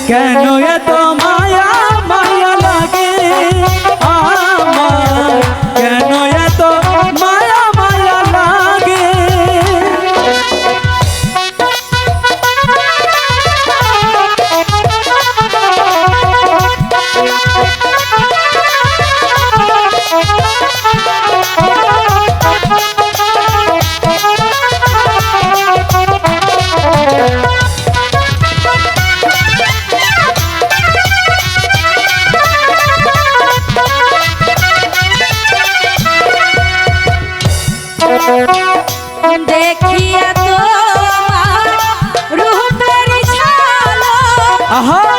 কেন এত আহা